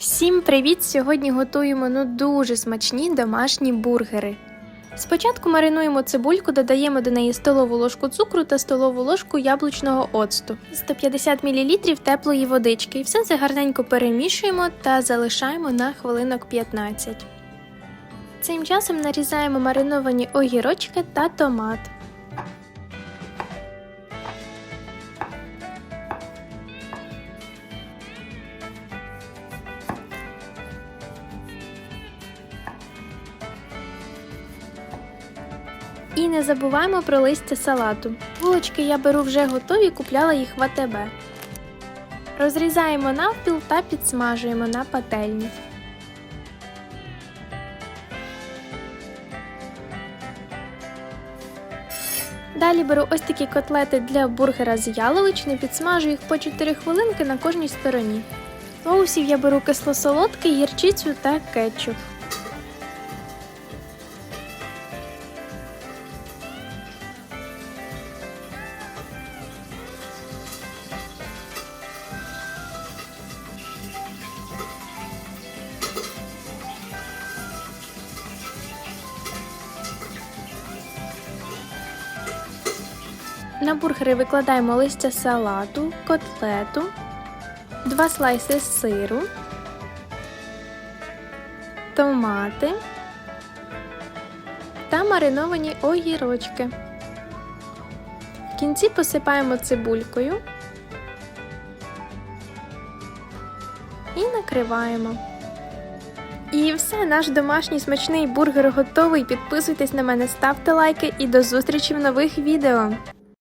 Всім привіт! Сьогодні готуємо ну дуже смачні домашні бургери. Спочатку маринуємо цибульку, додаємо до неї столову ложку цукру та столову ложку яблучного оцту, 150 мл теплої водички. Все це гарненько перемішуємо та залишаємо на хвилинок 15. Цим часом нарізаємо мариновані огірочки та томат. І не забуваємо про листя салату. Булочки я беру вже готові, купляла їх в АТБ. Розрізаємо навпіл та підсмажуємо на пательні. Далі беру ось такі котлети для бургера з яловичини, підсмажую їх по 4 хвилинки на кожній стороні. Соусів я беру кисло-солодкий, гірчицю та кетчуп. На бургери викладаємо листя салату, котлету, два слайси сиру, томати та мариновані огірочки. В кінці посипаємо цибулькою і накриваємо. І все, наш домашній смачний бургер готовий. Підписуйтесь на мене, ставте лайки і до зустрічі в нових відео.